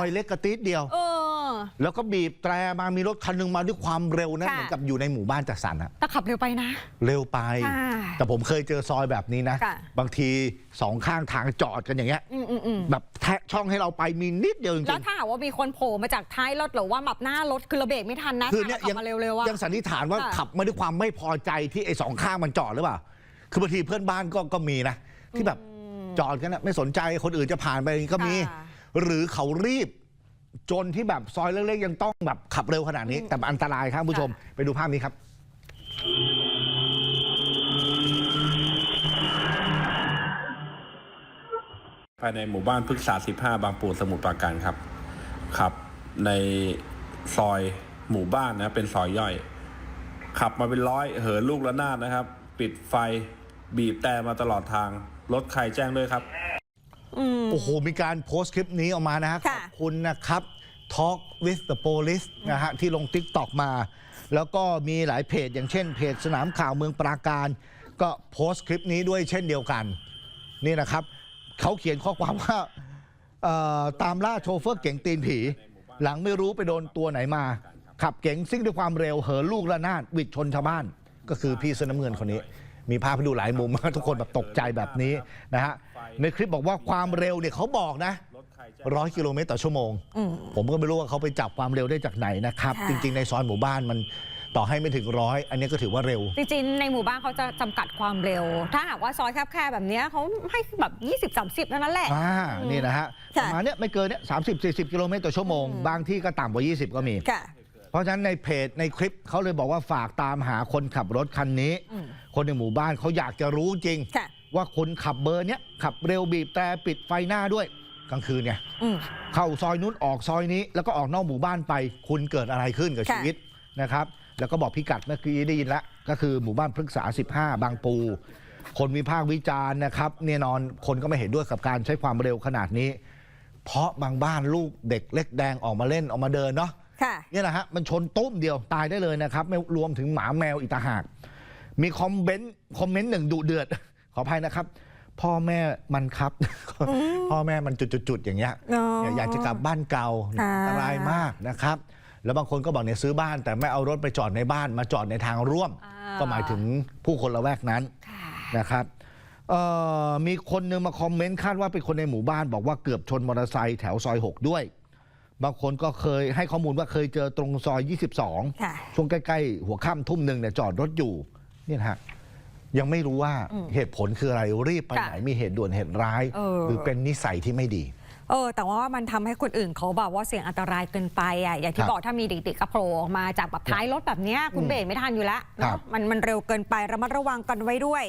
อยเล็กกระติดเดียว เออ แล้วก็บีบแตรมามีรถคันหนึงมาด้วยความเร็วนะค่ะ เหมือนกับอยู่ในหมู่บ้านจัดสรรอะแต่ขับเร็วไปนะ เร็วไป ค่ะแต่ผมเคยเจอซอยแบบนี้นะ ค่ะ บางทีสองข้างทางจอดกันอย่างเงี้ยอืมอืมอืมแบบแทะช่องให้เราไปมีนิดเดียวจริงแล้วถ้าหากว่ามีคนโผล่มาจากท้ายรถหรือว่าแบบหน้ารถคือเราเบรกไม่ทันนะๆคือเนี่ยขับยังมาเร็วๆอะ ยังสันนิษฐานว่าค่ะ ขับมาด้วยความไม่พอใจที่ไอ้สองข้างมันจอดหรือเปล่า คือบางทีเพื่อนบ้านก็ก็มีนะ ที่แบบจอดกันนะไม่สนใจคนอื่นจะผ่านไปก็มี ค่ะ หรือเขารีบ จนที่แบบซอยเล็กๆยังต้องแบบขับเร็วขนาดนี้ แต่อันตรายครับคุณผู้ชม ไปดูภาพนี้ครับภายในหมู่บ้านพฤกษา 15 บางปูสมุทรปราการครับขับ ในซอยหมู่บ้านนะเป็นซอยย่อย ขับมาเป็นร้อยเหินลูกระนาดนะครับ ปิดไฟบีบแต่มาตลอดทาง รถใครแจ้งด้วยครับอืม โอ้โห มีการโพสต์คลิปนี้ออกมานะฮะขค่ะอบคุณนะครับ Talk with the Police นะฮะที่ลง t ิ k t o k มา แล้วก็มีหลายเพจ อย่างเช่นเพจสนามข่าวเมืองปราการ ก็โพสต์คลิปนี้ด้วยเช่นเดียวกัน นี่นะครับ เขาเขียนข้อความว่าเอ่อตามล่าโชเฟอร์เก๋งตีนผี หลังไม่รู้ไปโดนตัวไหนมา ขับเก๋งซิ่งด้วยความเร็วเหินลูกระนาดวิดชนชาวบ้าน ก็คือพี่เสื้อน้ำเงินคนนี้ มีภาพให้ดูหลายมุมทุกคนแบบตกใจแบบนี้นะฮะในคลิปบอกว่าความเร็วเนี่ยเขาบอกนะรถใครแจ้งร้อยกิโลเมตรต่อชั่วโมง อืม ผมก็ไม่รู้ว่าเขาไปจับความเร็วได้จากไหนนะครับ ค่ะ จริง ๆ ในซอยหมู่บ้านมันต่อให้ไม่ถึงร้อยอันนี้ก็ถือว่าเร็ว จริงๆ ในหมู่บ้านเขาจะจำกัดความเร็ว ถ้าหากว่าซอยแคบๆแบบเนี้ยเขาให้แบบ 20-30เท่านั้นแหละ อ่า นี่นะฮะ ปค่ะ ระมาณเนี้ยไม่เกินเนี้ยสามสิบสี่สิบกิโลเมตรต่อชั่วโมง บางที่ก็ต่ำกว่า 20 ก็มี ค่ะ เพราะฉะนั้นในเพจในคลิปเขาเลยบอกว่าฝากตามหาคนขับรถคันนี้ อืม คนในหมู่บ้านเขาอยากจะรู้จริง ค่ะ ว่าคนขับเบอร์เนี้ยขับเร็วบีบแต่ปิดไฟหน้าด้วยกลางคืนไงอืม เข้าซอยนู้นออกซอยนี้ แล้วก็ออกนอกหมู่บ้านไป คุณเกิดอะไรขึ้นกับค่ะ ชีวิตนะครับ แล้วก็บอกพิกัดเมื่อกี้ได้ยินแล้วก็คือหมู่บ้านพฤกษา 15 บางปู คนวิพากษ์วิจารณ์นะครับเนี่ยนอนคนก็ไม่เห็นด้วยกับการใช้ความเร็วขนาดนี้ เพราะบางบ้านลูกเด็กเล็กแดงออกมาเล่นออกมาเดินเนาะ ค่ะ เนี่ยนะฮะมันชนตุ้มเดียวตายได้เลยนะครับไม่รวมถึงหมาแมวอีกต่างหาก มีคอมเมนต์คอมเมนต์หนึ่งดุเดือด ขออภัยนะครับ พ่อแม่มันครับ พ่อแม่มันจุดๆๆอย่างเงี้ยอ๋อเนี่ยอยากจะกลับบ้านเก่าค่ะอันตรายมากนะครับ แล้วบางคนก็บอกเนี่ยซื้อบ้าน แต่ไม่เอารถไปจอดในบ้านมาจอดในทางร่วมอ่าก็หมายถึงผู้คนละแวกนั้นค่ะนะครับเอ่อมีคนหนึงมาคอมเมนต์คาดว่าเป็นคนในหมู่บ้านบอกว่าเกือบชนมอเตอร์ไซค์แถวซอย 6 ด้วย บางคนก็เคยให้ข้อมูลว่าเคยเจอตรงซอย 22ค่ะช่วงใกล้ ๆ หัวค่ำทุ่มหนึ่งเนี่ยจอดรถอยู่ เนี่ยนะฮะยังไม่รู้ว่าอืมเหตุผลคืออะไรรีบไปค่ะไหนมีเหตุด่วนเหตุร้ายเออหรือเป็นนิสัยที่ไม่ดีเออแต่ว่ามันทำให้คนอื่นเขาแบบว่าเสี่ยงอันตรายเกินไปอะอย่างที่ครับบอกถ้ามีเด็กๆกระโผล่ออกมาจากแบบท้ายรถแบบเนี้ยคุณอืมเบรกไม่ทันอยู่แล้วครัเนาะบมันมันเร็วเกินไประมัดระวังกันไว้ด้วย